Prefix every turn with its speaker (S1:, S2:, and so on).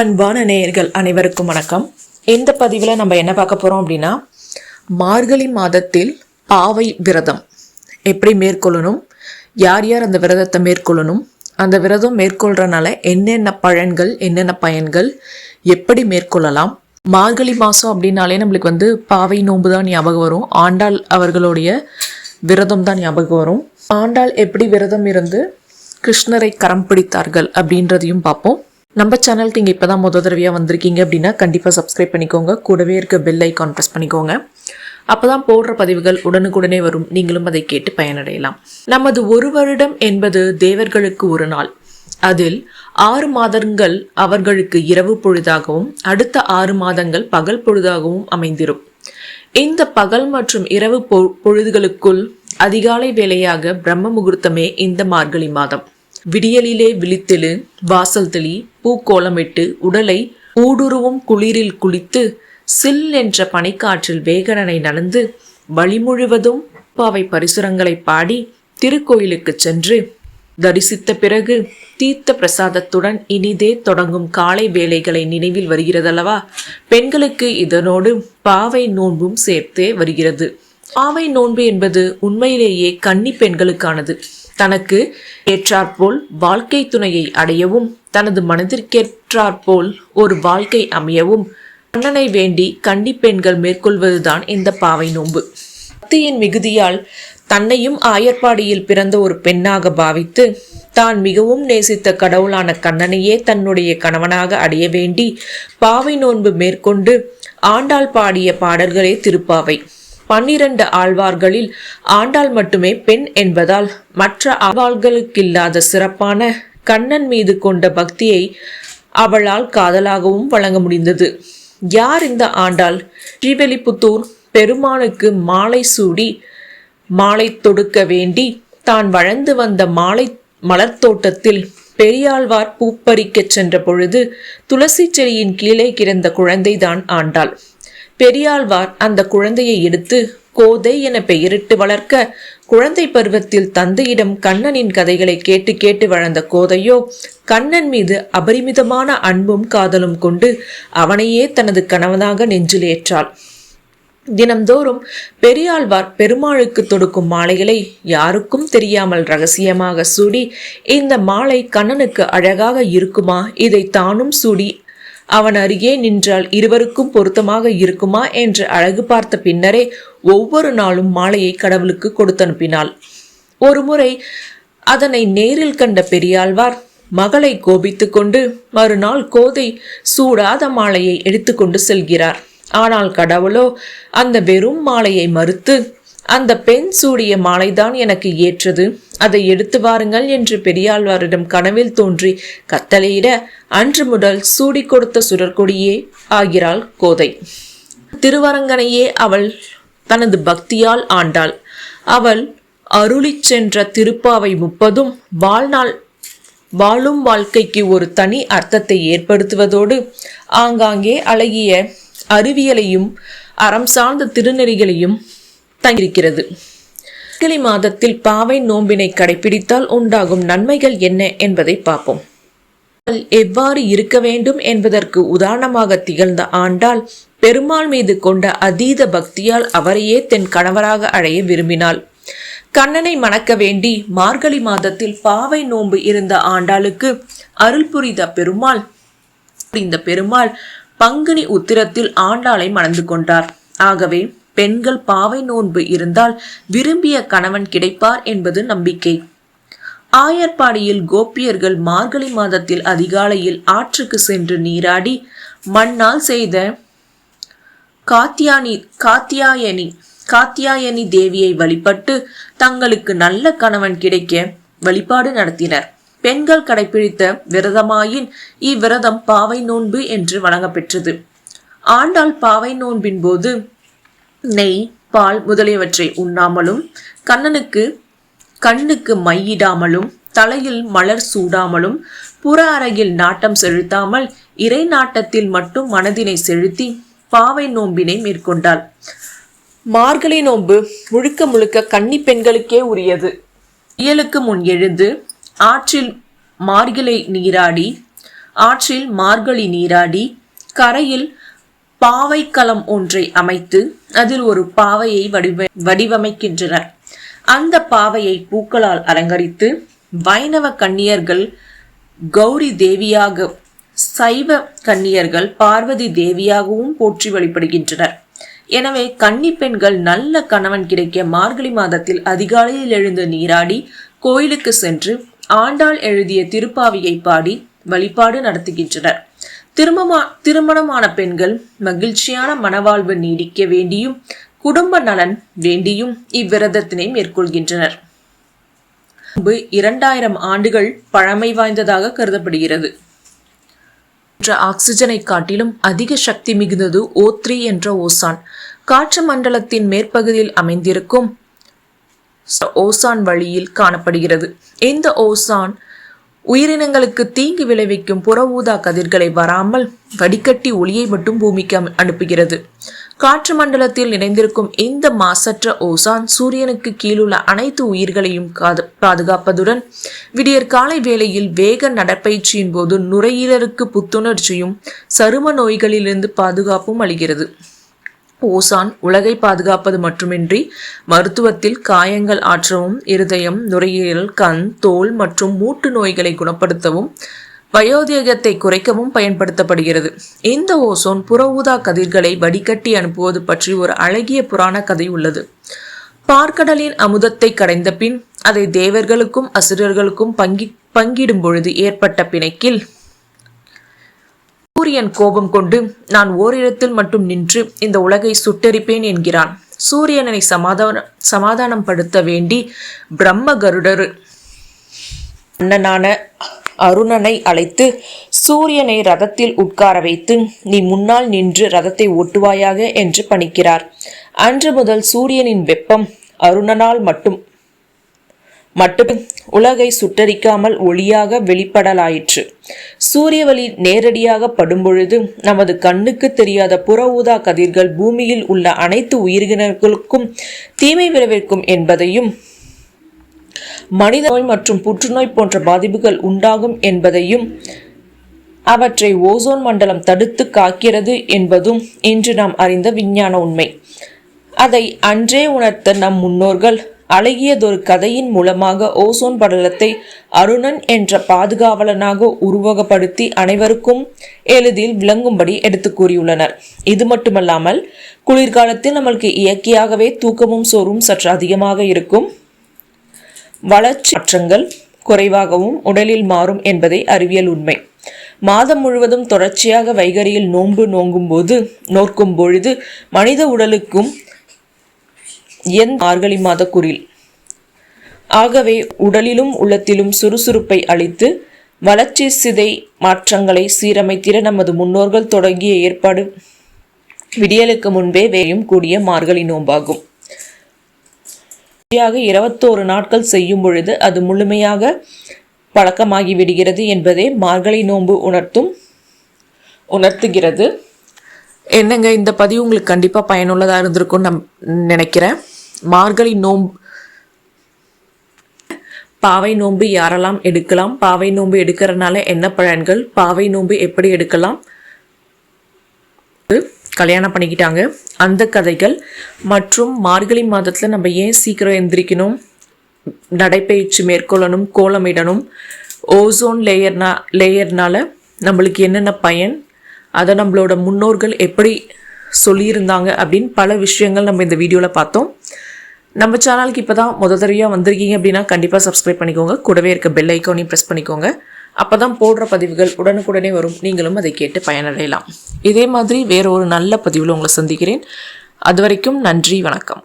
S1: அன்பான நேயர்கள் அனைவருக்கும் வணக்கம். இந்த பதிவில் நம்ம என்ன பார்க்க போகிறோம் அப்படின்னா மார்கழி மாதத்தில் பாவை விரதம். எப்படி மேற்கொள்ளணும்? யார் யார் அந்த விரதத்தை மேற்கொள்ளணும்? அந்த விரதம் மேற்கொள்றனால என்னென்ன பழன்கள் என்னென்ன பயன்கள் எப்படி மேற்கொள்ளலாம்? மார்கழி மாதம் அப்படின்னாலே நம்மளுக்கு வந்து பாவை நோன்பு தான் ஞாபகம் வரும். ஆண்டாள் அவர்களுடைய விரதம் தான் ஞாபகம் வரும். ஆண்டாள் எப்படி விரதம் இருந்து கிருஷ்ணரை கரம் பிடித்தார்கள் அப்படின்றதையும் பார்ப்போம். நம்ம சேனலுக்கு இங்கே இப்போ தான் முத தடவையாக வந்திருக்கீங்க அப்படின்னா கண்டிப்பாக சப்ஸ்கிரைப் பண்ணிக்கோங்க. கூடவே இருக்க பெல் ஐக்கான் ப்ரெஸ் பண்ணிக்கோங்க. அப்போ தான் போடுற பதிவுகள் உடனுக்குடனே வரும். நீங்களும் அதை கேட்டு பயனடையலாம். நமது ஒரு வருடம் என்பது தேவர்களுக்கு ஒரு நாள். அதில் ஆறு மாதங்கள் அவர்களுக்கு இரவு பொழுதாகவும் அடுத்த ஆறு மாதங்கள் பகல் பொழுதாகவும் அமைந்திரும். இந்த பகல் மற்றும் இரவு பொ- பொழுதுகளுக்குள் அதிகாலை வேலையாக பிரம்ம முகூர்த்தமே இந்த மார்கழி மாதம். விடியலிலே விழித்தெழு வாசல் தெளி பூக்கோலமிட்டு உடலை ஊடுருவும் குளிரில் குளித்து சில் என்ற பனிக்காற்றில் வேகனனை நடந்து வழி முழுவதும் பாவை பரிசுரங்களை பாடி திருக்கோயிலுக்கு சென்று தரிசித்த பிறகு தீர்த்த பிரசாதத்துடன் இனிதே தொடங்கும் காலை வேலைகளை நினைவில் வருகிறதல்லவா? பெண்களுக்கு இதனோடு பாவை நோன்பும் சேர்த்தே வருகிறது. பாவை நோன்பு என்பது உண்மையிலேயே கன்னி பெண்களுக்கானது. தனக்கு ஏற்றாற்போல் வாழ்க்கை துணையை அடையவும் தனது மனதிற்கேற்றாற்போல் ஒரு வாழ்க்கை அமையவும் கண்ணனை வேண்டி கன்னி பெண்கள் மேற்கொள்வதுதான் இந்த பாவை நோன்பு. பக்தியின் மிகுதியால் தன்னையும் ஆயர்பாடியில் பிறந்த ஒரு பெண்ணாக பாவித்து தான் மிகவும் நேசித்த கடவுளான கண்ணனையே தன்னுடைய கணவனாக அடைய வேண்டி பாவை நோன்பு மேற்கொண்டு ஆண்டாள் பாடிய பாடல்களே திருப்பாவை. பன்னிரண்டு ஆழ்வார்களில் ஆண்டாள் மட்டுமே பெண் என்பதால் மற்ற ஆழ்வார்களுக்கில்லாத சிறப்பான கண்ணன் மீது கொண்ட பக்தியை அவளால் காதலாகவும் வழங்க முடிந்தது. யார் இந்த ஆண்டாள்? ஸ்ரீவெலிபுத்தூர் பெருமானுக்கு மாலை சூடி மாலை தொடுக்க வேண்டி தான் வளர்ந்து வந்த மாலை மலர்த்தோட்டத்தில் பெரியாழ்வார் பூப்பறிக்கச் சென்ற பொழுது துளசி செடியின் கீழே கிடந்த குழந்தைதான் ஆண்டாள். பெரியாழ்வார் அந்த குழந்தையை எடுத்து கோதை என பெயரிட்டு வளர்க்க குழந்தை பருவத்தில் தந்தையிடம் கண்ணனின் கதைகளை கேட்டு கேட்டு வளர்ந்த கோதையோ கண்ணன் மீது அபரிமிதமான அன்பும் காதலும் கொண்டு அவனையே தனது கணவனாக நெஞ்சில் ஏற்றாள். தினம்தோறும் பெரியாழ்வார் பெருமாளுக்கு தொடுக்கும் மாலைகளை யாருக்கும் தெரியாமல் ரகசியமாக சூடி இந்த மாலை கண்ணனுக்கு அழகாக இருக்குமா? இதை தானும் சூடி அவன் அருகே நின்றால் இருவருக்கும் பொருத்தமாக இருக்குமா என்று அழகு பார்த்த பின்னரே ஒவ்வொரு நாளும் மாலையை கடவுளுக்கு கொடுத்தனுப்பினாள். ஒருமுறை அதனை நேரில் கண்ட பெரியாழ்வார் மகளை கோபித்துக்கொண்டு மறுநாள் கோதை சூடாத மாலையை எடுத்துக்கொண்டு செல்கிறார். ஆனால் கடவுளோ அந்த வெறும் மாலையை மறுத்து அந்த பெண் சூடிய மாலைதான் எனக்கு ஏற்றது. அதை எடுத்து வாருங்கள் என்று பெரியாழ்வாரிடம் கனவில் தோன்றி கத்தலையிட அன்று முதல் சூடி கொடுத்த சுடற்கொடியே ஆகிறாள் கோதை. திருவரங்கனையே அவள் தனது பக்தியால் ஆண்டாள். அவள் அருளி சென்ற திருப்பாவை முப்பதும் வாழ்நாள் வாழும் வாழ்க்கைக்கு ஒரு தனி அர்த்தத்தை ஏற்படுத்துவதோடு ஆங்காங்கே அழகிய அறிவியலையும் அறம் சார்ந்த திருநெறிகளையும் தங்கியிருக்கிறது. கிளி மாதத்தில் பாவை நோம்பினை கடைபிடித்தால் உண்டாகும் நன்மைகள் என்ன என்பதை பார்ப்போம். எவ்வாறு இருக்க வேண்டும் என்பதற்கு உதாரணமாக திகழ்ந்த ஆண்டாள் பெருமாள் மீது கொண்ட அதீத பக்தியால் அவரையே தன் கணவராக அடைய விரும்பினாள். கண்ணனை மணக்க வேண்டி மார்கழி மாதத்தில் பாவை நோன்பு இருந்த ஆண்டாளுக்கு அருள் புரிந்த பெருமாள் இந்த பெருமாள் பங்குனி உத்திரத்தில் ஆண்டாளை மணந்து கொண்டார். ஆகவே பெண்கள் பாவை நோன்பு இருந்தால் விரும்பிய கணவன் கிடைப்பார் என்பது நம்பிக்கை. ஆயர்பாடியில் கோபியர்கள் மார்கழி மாதத்தில் அதிகாலையில் ஆற்றுக்கு சென்று நீராடி மண்ணால் செய்த காத்தியானி காத்தியாயனி காத்தியாயனி தேவியை வழிபட்டு தங்களுக்கு நல்ல கணவன் கிடைக்க வழிபாடு நடத்தினர். பெண்கள் கடைபிடித்த விரதமாயின் இவ்விரதம் பாவை நோன்பு என்று வழங்கப்பெற்றது. ஆண்டாள் பாவை நோன்பின் போது நெய் பால் முதலியவற்றை உண்ணாமலும் கண்ணனுக்கு கண்ணுக்கு மையிடாமலும் தலையில் மலர் சூடாமலும் புற அறையில் நாட்டம் செலுத்தாமல் இறை நாட்டத்தில் மட்டும் மனதினை செலுத்தி பாவை நோம்பினை மேற்கொண்டாள். மார்கழி நோன்பு முழுக்க முழுக்க கன்னி பெண்களுக்கே உரியது. இயலுக்கு முன் எழுந்து ஆற்றில் மார்கழி நீராடி ஆற்றில் மார்கழி நீராடி கரையில் பாவைக்களம் ஒன்றை அமைத்து அதில் ஒரு பாவையை வடிவ வடிவமைக்கின்றனர் அந்த பாவையை பூக்களால் அலங்கரித்து வைணவ கன்னியர்கள் கௌரி தேவியாக சைவ கன்னியர்கள் பார்வதி தேவியாகவும் போற்றி வழிபடுகின்றனர். எனவே கன்னி பெண்கள் நல்ல கணவன் கிடைக்க மார்கழி மாதத்தில் அதிகாலையில் எழுந்து நீராடி கோயிலுக்கு சென்று ஆண்டாள் எழுதிய திருப்பாவியை பாடி வழிபாடு நடத்துகின்றனர். திருமமா திருமணமான பெண்கள் மகிழ்ச்சியான மனவாழ்வு நீடிக்க வேண்டியும் குடும்ப நலன் வேண்டியும் இவ்விரதத்தினை மேற்கொள்கின்றனர். இரண்டாயிரம் ஆண்டுகள் பழமை வாய்ந்ததாக கருதப்படுகிறது. ஆக்சிஜனை காட்டிலும் அதிக சக்தி மிகுந்தது ஓ த்ரீ என்ற ஓசான். காற்று மண்டலத்தின் மேற்பகுதியில் அமைந்திருக்கும் ஓசான் வழியில் காணப்படுகிறது. இந்த ஓசான் உயிரினங்களுக்கு தீங்கு விளைவிக்கும் புற ஊதா கதிர்களை வராமல் வடிகட்டி ஒளியை மட்டும் பூமிக்கு அனுப்புகிறது. காற்று மண்டலத்தில் நிறைந்திருக்கும் இந்த மாசற்ற ஓசான் சூரியனுக்கு கீழுள்ள அனைத்து உயிர்களையும் பாதுகாப்பதுடன் விடியற் காலை வேளையில் வேக நடப்பயிற்சியின் போது நுரையீரலுக்கு புத்துணர்ச்சியும் சரும நோய்களிலிருந்து பாதுகாப்பும் அளிக்கிறது. ஓசான் உலகை பாதுகாப்பது மட்டுமின்றி மருத்துவத்தில் காயங்கள் ஆற்றவும் இருதயம் நுரையீரல் கண் தோல் மற்றும் மூட்டு நோய்களை குணப்படுத்தவும் வயோதிகத்தை குறைக்கவும் பயன்படுத்தப்படுகிறது. இந்த ஓசோன் புற ஊதா கதிர்களை வடிகட்டி அனுப்புவது பற்றி ஒரு அழகிய புராண கதை உள்ளது. பார்க்கடலின் அமுதத்தை கடைந்த பின் அதை தேவர்களுக்கும் அசுரர்களுக்கும் பங்கி பங்கிடும் பொழுது ஏற்பட்ட பிணைக்கில் சூரியன் கோபம் கொண்டு நான் ஓரிடத்தில் மட்டும் நின்று இந்த உலகை சுட்டெரிப்பேன் என்கிறான். சூரியனை சமாதான சமாதானம் படுத்த வேண்டி பிரம்ம கருடர் அண்ணனான அருணனை அழைத்து சூரியனை ரதத்தில் உட்கார வைத்து நீ முன்னால் நின்று ரதத்தை ஓட்டுவாயாக? என்று பணிக்கிறார். அன்று முதல் சூரியனின் வெப்பம் அருணனால் மட்டும் மட்டும் உலகை சுட்டரிக்காமல் ஒளியாக வெளிப்படலாயிற்று. சூரிய வழி நேரடியாக படும்பொழுது நமது கண்ணுக்கு தெரியாத புற ஊதா கதிர்கள் பூமியில் உள்ள அனைத்து உயிரினர்களுக்கும் தீமை விளைவிக்கும் என்பதையும் மனித நோய் மற்றும் புற்றுநோய் போன்ற பாதிப்புகள் உண்டாகும் என்பதையும் அவற்றை ஓசோன் மண்டலம் தடுத்து காக்கிறது என்பதும் இன்று நாம் அறிந்த விஞ்ஞான உண்மை. அதை அன்றே உணர்த்த நம் முன்னோர்கள் அழகியதொரு கதையின் மூலமாக ஓசோன் படலத்தை அருணன் என்ற பாதுகாவலனாக உருவகப்படுத்தி அனைவருக்கும் எளிதில் விளங்கும்படி எடுத்து கூறியுள்ளனர். இது மட்டுமல்லாமல் குளிர்காலத்தில் நம்மளுக்கு இயற்கையாகவே தூக்கமும் சோறும் சற்று அதிகமாக இருக்கும். வளர்ச்சி மாற்றங்கள் குறைவாகவும் உடலில் மாறும் என்பதை அறிவியல் உண்மை. மாதம் முழுவதும் தொடர்ச்சியாக வைகரியில் நோன்பு நோங்கும் போது நோக்கும் பொழுது மனித உடலுக்கும் என் மார்கழி மாத குரில் ஆகவே உடலிலும் உள்ளத்திலும் சுறுசுறுப்பை அளித்து வளர்ச்சி சிதை மாற்றங்களை சீரமைத்திட நமது முன்னோர்கள் தொடங்கிய ஏற்பாடு விடியலுக்கு முன்பே வேயும் கூடிய மார்கழி நோம்பாகும். இருபத்தோரு நாட்கள் செய்யும் பொழுது அது முழுமையாக பழக்கமாகி விடுகிறது என்பதே மார்கழி நோன்பு உணர்த்தும் உணர்த்துகிறது. என்னங்க இந்த பதிவு உங்களுக்கு கண்டிப்பாக பயனுள்ளதாக இருந்திருக்கும்னு நம் நினைக்கிறேன். மார்கழி நோம்பு பாவை நோன்பு யாரெல்லாம் எடுக்கலாம்? பாவை நோன்பு எடுக்கிறனால என்ன பலன்கள்? பாவை நோன்பு எப்படி எடுக்கலாம்? கல்யாணம் பண்ணிக்கிட்டாங்க. அந்த கதைகள். மற்றும் மார்கழி மாதத்தில் நம்ம ஏன் சீக்கிரம் எந்திரிக்கணும்? நடைப்பயிற்சி மேற்கொள்ளணும் கோலமிடணும். ஓசோன் லேயர்னா லேயர்னால் நம்மளுக்கு என்னென்ன பயன்? அதை நம்மளோட முன்னோர்கள் எப்படி சொல்லியிருந்தாங்க அப்படின்னு பல விஷயங்கள் நம்ம இந்த வீடியோவில் பார்த்தோம். நம்ம சேனலுக்கு இப்போ தான் முத தடவையாக வந்திருக்கீங்க அப்படின்னா கண்டிப்பாக சப்ஸ்கிரைப் பண்ணிக்கோங்க. கூடவே இருக்க பெல் ஐக்கானையும் ப்ரெஸ் பண்ணிக்கோங்க. அப்போ தான் போடுற பதிவுகள் உடனுக்குடனே வரும். நீங்களும் அதை கேட்டு பயனடையலாம். இதே மாதிரி வேற ஒரு நல்ல பதிவில் உங்களை சந்திக்கிறேன். அது வரைக்கும் நன்றி வணக்கம்.